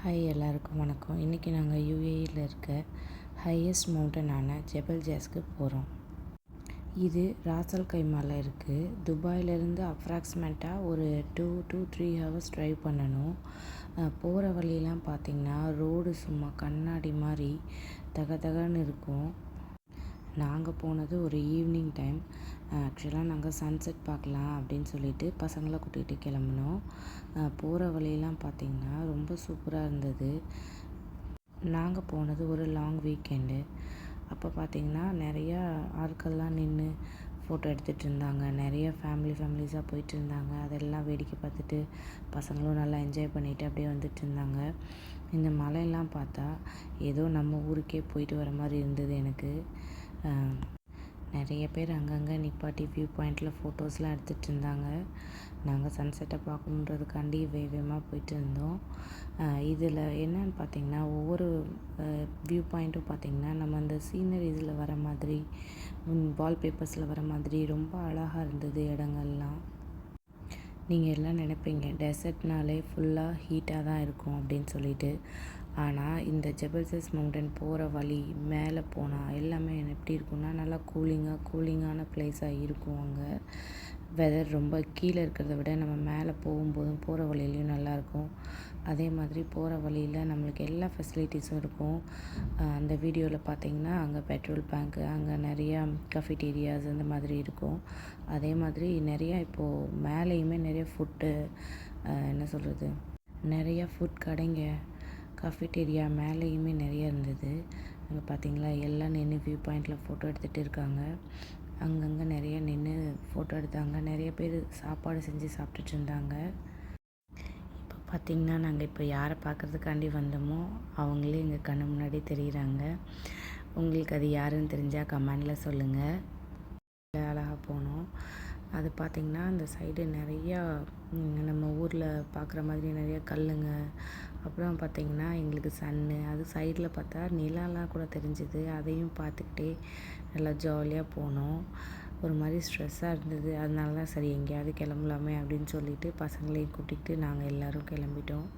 Hi எல்லாருக்கும் வணக்கம். இன்றைக்கி நாங்கள் யூஏயில் இருக்க ஹையஸ்ட் மவுண்டனான ஜெபல் ஜாஸ்க்கு போகிறோம் இது ராசல் கைமாவில் இருக்குது துபாயிலேருந்து அப்ராக்சிமேட்டாக ஒரு two to three hours drive பண்ணணும். போகிற வழியெலாம் பார்த்திங்கன்னா ரோடு சும்மா கண்ணாடி மாதிரி தக தகன்னு இருக்கும். நாங்கள் போனது ஒரு ஈவினிங் டைம் ஆக்சுவலாக நாங்கள் சன்செட் பார்க்கலாம் அப்படின்னு சொல்லிட்டு பசங்களை கூட்டிகிட்டு கிளம்புனோம். போகிற வழியெல்லாம் பார்த்திங்கன்னா ரொம்ப சூப்பராக இருந்தது. நாங்கள் போனது ஒரு லாங் வீக்கெண்டு அப்போ பார்த்திங்கன்னா நிறையா ஆட்கள்லாம் நின்று ஃபோட்டோ எடுத்துகிட்டு இருந்தாங்க. நிறைய ஃபேமிலி ஃபேமிலிஸாக போயிட்டு இருந்தாங்க. அதெல்லாம் வேடிக்கை பார்த்துட்டு பசங்களும் நல்லா என்ஜாய் பண்ணிவிட்டு அப்படியே வந்துட்டு இருந்தாங்க. இந்த மலையெல்லாம் பார்த்தா ஏதோ நம்ம ஊருக்கே போயிட்டு வர மாதிரி இருந்தது எனக்கு. நிறைய பேர் அங்கங்கே நிப்பாட்டி வியூ பாயிண்டில் ஃபோட்டோஸ்லாம் எடுத்துகிட்டு இருந்தாங்க. நாங்கள் சன்செட்டை பார்க்கணுன்றதுக்காண்டி வேகமாக போயிட்டு இருந்தோம். இதில் என்னன்னு பார்த்தீங்கன்னா ஒவ்வொரு வியூ பாயிண்ட்டும் பார்த்திங்கன்னா நம்ம அந்த சீனரிஸில் வர மாதிரி வால்பேப்பர்ஸில் வர மாதிரி ரொம்ப அழகாக இருந்தது இடங்கள்லாம். நீங்கள் எல்லாம் நினைப்பீங்க டெசர்ட்னாலே ஃபுல்லாக ஹீட்டாக தான் இருக்கும் அப்படின்னு சொல்லிட்டு. ஆனால் இந்த ஜெபல்சஸ் மவுண்டன் போகிற வழி மேலே போனால் எல்லாமே எப்படி இருக்கும்னா நல்லா கூலிங்காக கூலிங்கான ப்ளேஸாக இருக்கும் அங்கே. வெதர் ரொம்ப கீழே இருக்கிறத விட நம்ம மேலே போகும்போதும் போகிற வழியிலையும் நல்லாயிருக்கும் அதே மாதிரி போகிற வழியில் நம்மளுக்கு எல்லா ஃபெசிலிட்டிஸும் இருக்கும். அந்த வீடியோவில் பார்த்தீங்கன்னா அங்கே பெட்ரோல் பேங்க்கு அங்கே நிறையா கஃபிடீரியாஸ் அந்த மாதிரி இருக்கும். அதே மாதிரி நிறையா இப்போது மேலேயுமே நிறைய ஃபுட்டு என்ன சொல்கிறது நிறையா ஃபுட் கடைங்க. கஃபிடேரியா மேலேயுமே நிறைய இருந்தது. அங்கே பார்த்தீங்களா எல்லாம் நின்று வியூ பாயிண்டில் ஃபோட்டோ எடுத்துகிட்டு இருக்காங்க. அங்கங்கே நிறைய நின்று ஃபோட்டோ எடுத்தாங்க. நிறைய பேர் சாப்பாடு செஞ்சு சாப்பிட்டுட்டு இருந்தாங்க. இப்போ பார்த்திங்கன்னா நாங்கள் இப்போ யாரை பார்க்குறதுக்காண்டி வந்தோமோ அவங்களே எங்கள் கண்ணு முன்னாடி தெரிகிறாங்க உங்களுக்கு அது யாருன்னு தெரிஞ்சால் கமெண்டில் சொல்லுங்கள் அழகாக போனோம். அது பார்த்திங்கன்னா அந்த சைடு நிறையா நம்ம ஊரில் பார்க்குற மாதிரி நிறைய கல்லுங்க அப்புறம் பார்த்திங்கன்னா எங்களுக்கு சன்னு அது சைடில் பார்த்தா நிலாலாம் கூட தெரிஞ்சுது. அதையும் பார்த்துக்கிட்டே நல்லா ஜாலியாக போனோம். ஒரு மாதிரி ஸ்ட்ரெஸ்ஸாக இருந்தது. அதனால தான் சரி எங்கேயாவது கிளம்பலாமே அப்படின்னு சொல்லிட்டு பசங்களையும் கூட்டிகிட்டு நாங்கள் எல்லோரும் கிளம்பிட்டோம்.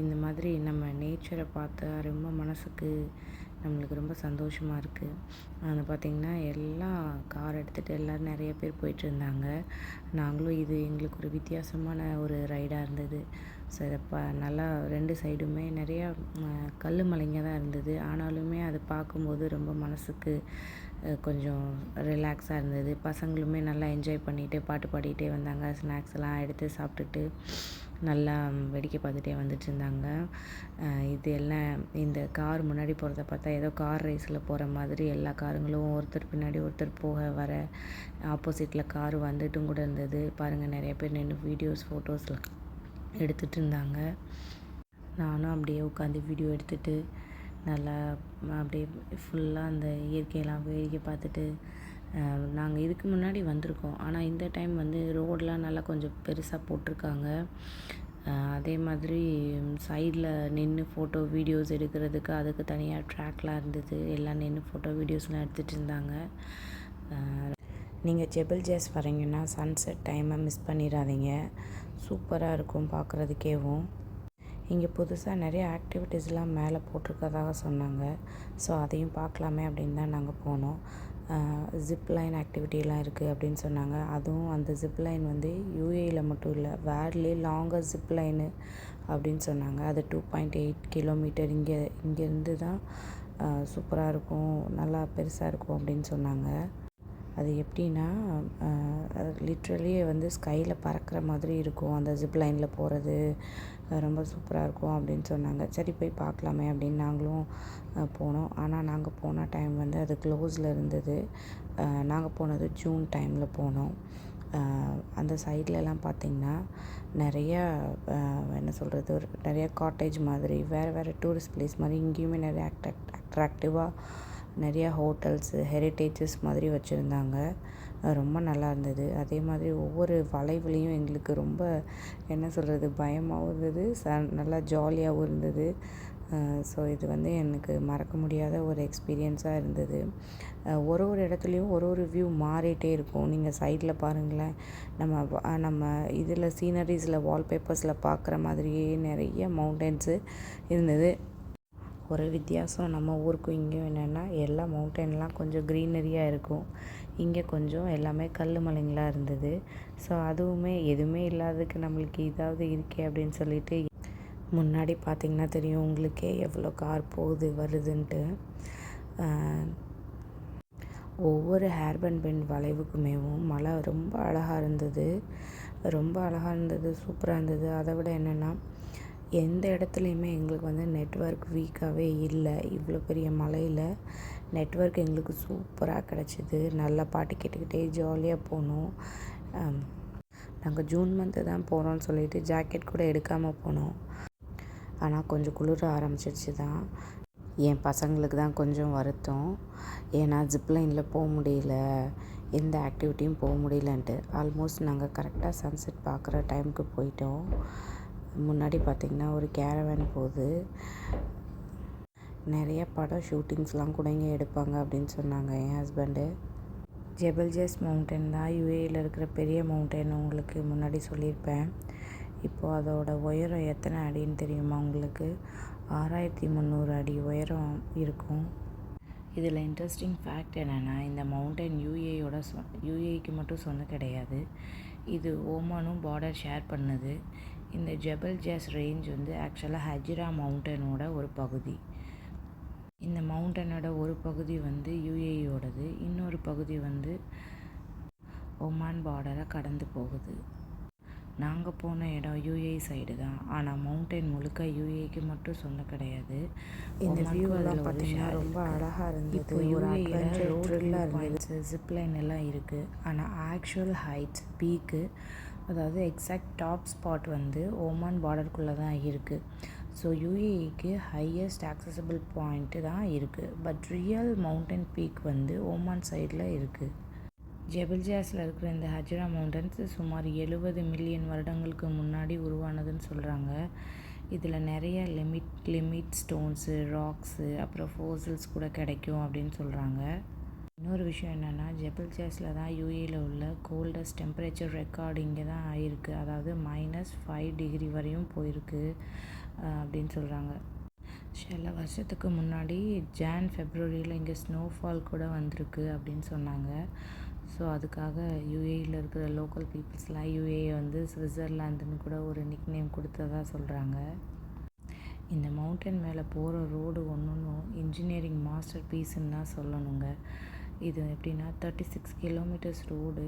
இந்த மாதிரி நம்ம நேச்சரை பார்த்தா ரொம்ப மனசுக்கு நம்மளுக்கு ரொம்ப சந்தோஷமாக இருக்குது அது பார்த்திங்கன்னா எல்லாம் கார் எடுத்துகிட்டு எல்லோரும் நிறைய பேர் போயிட்டுருந்தாங்க நாங்களும் இது எங்களுக்கு ஒரு வித்தியாசமான ஒரு ரைடாக இருந்தது. ஸோ இதை ப நல்லா ரெண்டு சைடுமே நிறையா கல் மலைங்க தான் இருந்தது. ஆனாலுமே அது பார்க்கும்போது ரொம்ப மனசுக்கு கொஞ்சம் ரிலாக்ஸாக இருந்தது. பசங்களுமே நல்லா என்ஜாய் பண்ணிவிட்டு பாட்டு பாடிக்கிட்டே வந்தாங்க. ஸ்நாக்ஸ் எல்லாம் எடுத்து சாப்பிட்டுட்டு. நல்லா வேடிக்கை பார்த்துட்டே வந்துட்டு இருந்தாங்க இது எல்லாம் இந்த கார் முன்னாடி போகிறத பார்த்தா ஏதோ கார் ரேஸில் போகிற மாதிரி எல்லா காருங்களும் ஒருத்தர் பின்னாடி ஒருத்தர் போக வர ஆப்போசிட்டில் கார் வந்துட்டும் கூட இருந்தது. பாருங்கள் நிறைய பேர் நின்று வீடியோஸ் ஃபோட்டோஸ்லாம் எடுத்துகிட்டு இருந்தாங்க நானும் அப்படியே உட்காந்து வீடியோ எடுத்துகிட்டு நல்லா அப்படியே ஃபுல்லாக அந்த இயற்கையெல்லாம் வேடிக்கை பார்த்துட்டு நாங்கள் இதுக்கு முன்னாடி வந்திருக்கோம். ஆனால் இந்த டைம் வந்து ரோடெலாம் நல்லா கொஞ்சம் பெருசாக போட்டிருக்காங்க. அதே மாதிரி சைடில் நின்று ஃபோட்டோ வீடியோஸ் எடுக்கிறதுக்கு அதுக்கு தனியாக ட்ராக்லாம் இருந்தது. எல்லாம் நின்று ஃபோட்டோ வீடியோஸ்லாம் எடுத்துகிட்டு இருந்தாங்க. நீங்கள் ஜெபல் ஜேஸ் வரீங்கன்னா சன்செட் டைமை மிஸ் பண்ணிடாதீங்க. சூப்பராக இருக்கும் பார்க்குறதுக்கேவும் இங்கே புதுசாக நிறைய ஆக்டிவிட்டீஸ்லாம் மேலே போட்டிருக்கதாக சொன்னாங்க. ஸோ அதையும் பார்க்கலாமே அப்படின்னு தான் நாங்கள் போனோம். ஜிப் லைன் ஆக்டிவிட்டிலாம் இருக்குது அப்படின்னு சொன்னாங்க. அதுவும் அந்த ஜிப் லைன் வந்து யூஏயில் மட்டும் இல்லை வேர்லே லாங்கர் ஜிப் லைனு அப்படின்னு சொன்னாங்க. அது டூ பாயிண்ட் எயிட் கிலோமீட்டர் இங்கே இங்கேருந்து தான் சூப்பராக இருக்கும் நல்லா பெருசாக இருக்கும் அப்படின்னு சொன்னாங்க. அது எப்படின்னா லிட்ரலி வந்து ஸ்கையில் பறக்கிற மாதிரி இருக்கும் அந்த ஜிப் லைனில் போகிறது ரொம்ப சூப்பராக இருக்கும் அப்படின்னு சொன்னாங்க. சரி போய் பார்க்கலாமே அப்படின்னு நாங்களும் போனோம். ஆனால் நாங்கள் போன டைம் வந்து அது க்ளோஸில் இருந்தது. நாங்கள் போனது ஜூன் டைமில் போனோம். அந்த சைட்லலாம் பார்த்திங்கன்னா நிறையா என்ன சொல்கிறது ஒரு நிறைய காட்டேஜ் மாதிரி வேறு வேறு டூரிஸ்ட் ப்ளேஸ் மாதிரி இங்கேயுமே நிறைய அட்ராக்ட் அட்ராக்டிவாக நிறையா ஹோட்டல்ஸு ஹெரிட்டேஜஸ் மாதிரி வச்சுருந்தாங்க. ரொம்ப நல்லா இருந்தது. அதே மாதிரி ஒவ்வொரு வளைவுலேயும் எங்களுக்கு ரொம்ப என்ன சொல்கிறது பயமாகவும் இருந்தது. ச நல்லா ஜாலியாகவும் இருந்தது. ஸோ இது வந்து எனக்கு மறக்க முடியாத ஒரு எக்ஸ்பீரியன்ஸாக இருந்தது. ஒரு ஒரு இடத்துலையும் ஒரு ஒரு வியூ மாறிட்டே இருக்கும். நீங்கள் சைடில் பாருங்களேன். நம்ம நம்ம இதில் சீனரிஸில் வால்பேப்பர்ஸில் பார்க்குற மாதிரியே நிறைய மவுண்டன்ஸு இருந்தது. ஒரு வித்தியாசம். நம்ம ஊருக்கும் இங்கேயும் என்னென்னா எல்லா மவுண்டன்லாம் கொஞ்சம் க்ரீனரியாக இருக்கும். இங்கே கொஞ்சம் எல்லாமே கல் மலைங்களாக இருந்தது. ஸோ அதுவுமே எதுவுமே இல்லாததுக்கு நம்மளுக்கு இதாவது இருக்கே அப்படின்னு சொல்லிட்டு முன்னாடி பார்த்திங்கன்னா தெரியும் உங்களுக்கே எவ்வளோ கார் போகுது வருதுன்ட்டு. ஒவ்வொரு ஹேர்பன் பெண்ட் வளைவுக்குமேவும் மழை ரொம்ப அழகாக இருந்தது. ரொம்ப அழகாக இருந்தது சூப்பராக இருந்தது. அதை விட என்னென்னா எந்த இடத்துலையுமே எங்களுக்கு வந்து நெட்ஒர்க் வீக்காகவே இல்லை. இவ்வளோ பெரிய மலையில் நெட்ஒர்க் எங்களுக்கு சூப்பராக கிடச்சிது. நல்லா பாட்டு கேட்டுக்கிட்டே ஜாலியாக போனோம். நாங்கள் ஜூன் மந்த்து தான் போகிறோம்னு சொல்லிட்டு ஜாக்கெட் கூட எடுக்காமல் போனோம். ஆனால் கொஞ்சம் குளிர ஆரம்பிச்சிருச்சு தான். என் பசங்களுக்கு தான் கொஞ்சம் வருத்தம். ஏன்னா ஜிப்லைனில் போக முடியல. எந்த ஆக்டிவிட்டியும் போக முடியலன்ட்டு. ஆல்மோஸ்ட் நாங்கள் கரெக்டாக சன்செட் பார்க்குற டைமுக்கு போயிட்டோம். முன்னாடி பார்த்திங்கன்னா ஒரு கேரவேன் போகுது. நிறைய படம் ஷூட்டிங்ஸ்லாம் கூட இங்கே எடுப்பாங்க அப்படின்னு சொன்னாங்க என் ஹஸ்பண்டு. ஜெபல்ஜஸ் மவுண்டன் தான் யூஏயில் இருக்கிற பெரிய மவுண்டன் உங்களுக்கு முன்னாடி சொல்லியிருப்பேன். இப்போது அதோட உயரம் எத்தனை அடின்னு தெரியுமா உங்களுக்கு? ஆறாயிரத்தி முந்நூறு அடி உயரம் இருக்கும். இதில் இன்ட்ரெஸ்டிங் ஃபேக்ட் என்னென்னா இந்த மவுண்டன் யூஏயோட சொ யூஏக்கு மட்டும் சொன்ன கிடையாது. இது ஓமானும் பார்டர் ஷேர் பண்ணுது. இந்த ஜெபல் ஜாஸ் ரேஞ்ச் வந்து ஆக்சுவலாக ஹஜிரா மவுண்டனோட ஒரு பகுதி. இந்த மவுண்டனோட ஒரு பகுதி வந்து யூஏயோடது இன்னொரு பகுதி வந்து ஒமான் பார்டரை கடந்து போகுது. நாங்கள் போன இடம் யூஏ சைடு தான். ஆனால் மவுண்டன் முழுக்க யூஏக்கு மட்டும் சொன்ன கிடையாது. இந்த வியூவெல்லாம் பார்த்தீங்கன்னா ரொம்ப அழகாக இருந்தது. இப்போ யூஏயில் ஜிப்லைன் எல்லாம் இருக்குது ஆனால் ஆக்சுவல் ஹைட்ஸ் பீக்கு அதாவது எக்ஸாக்ட் டாப் ஸ்பாட் வந்து ஓமான் பார்டருக்குள்ளே தான் இருக்குது ஸோ யூஏஇக்கு ஹையஸ்ட் ஆக்சசபிள் பாயிண்ட்டு தான் இருக்குது பட் ரியல் மவுண்டன் பீக் வந்து ஓமான் சைடில் இருக்குது ஜெபல்ஜாஸில் இருக்கிற இந்த ஹஜ்ரா மவுண்டன்ஸ் சுமார் எழுபது மில்லியன் வருடங்களுக்கு முன்னாடி உருவானதுன்னு சொல்கிறாங்க இதில் நிறைய லிமிட் லிமிட் ஸ்டோன்ஸு ராக்ஸு அப்புறம் ஃபோசில்ஸ் கூட கிடைக்கும் அப்படின்னு சொல்கிறாங்க இன்னொரு விஷயம் என்னென்னா ஜெபிள் ஜாஸில் தான் யூஏயில் உள்ள கோல்டஸ்ட் டெம்பரேச்சர் ரெக்கார்டு இங்கே தான் ஆயிருக்கு. அதாவது மைனஸ் ஃபைவ் டிகிரி வரையும் போயிருக்கு அப்படின்னு சொல்கிறாங்க சில வருஷத்துக்கு முன்னாடி ஜான் ஃபெப்ரவரியில் இங்கே ஸ்னோஃபால் கூட வந்திருக்கு அப்படின்னு சொன்னாங்க. ஸோ அதுக்காக யூஏயில் இருக்கிற லோக்கல் பீப்புள்ஸ்லாம் யூஏ வந்து சுவிட்சர்லாந்துன்னு கூட ஒரு நிக் நேம் கொடுத்ததாக சொல்கிறாங்க இந்த மவுண்டன் மேலே போகிற ரோடு ஒன்று ஒன்றும் இன்ஜினியரிங் மாஸ்டர் பீஸுன்னு தான் சொல்லணுங்க. இது எப்படின்னா thirty six kilometres road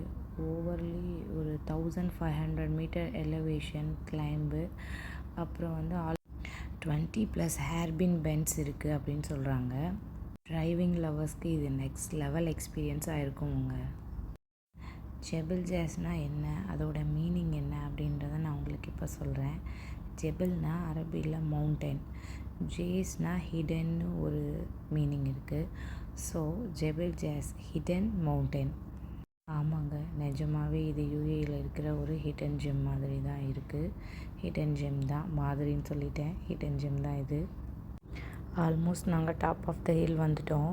overly ஒரு thousand five hundred metre elevation climb அப்புறம் வந்து all twenty plus hairpin bends இருக்குது அப்படின்னு சொல்கிறாங்க ட்ரைவிங் லவர்ஸ்க்கு இது நெக்ஸ்ட் லெவல் எக்ஸ்பீரியன்ஸாக இருக்குங்க ஜெபிள் ஜேஸ்னால் என்ன அதோட மீனிங் என்ன அப்படின்றத நான் உங்களுக்கு இப்போ சொல்கிறேன் ஜெபிள்னா அரபியில் மவுண்டன் ஜேஸ்னால் ஹிடன்னு ஒரு மீனிங் இருக்குது so Jebel Jais hidden mountain ஆமாங்க நிஜமாகவே இது யூஏயில் இருக்கிற ஒரு ஹிடன் ஜெம் மாதிரி தான் இருக்குது ஹிடன் ஜெம் தான் மாதிரின்னு சொல்லிட்டேன். ஹிடன் ஜெம் தான் இது. ஆல்மோஸ்ட் நாங்கள் டாப் ஆஃப் த ஹில் வந்துட்டோம்.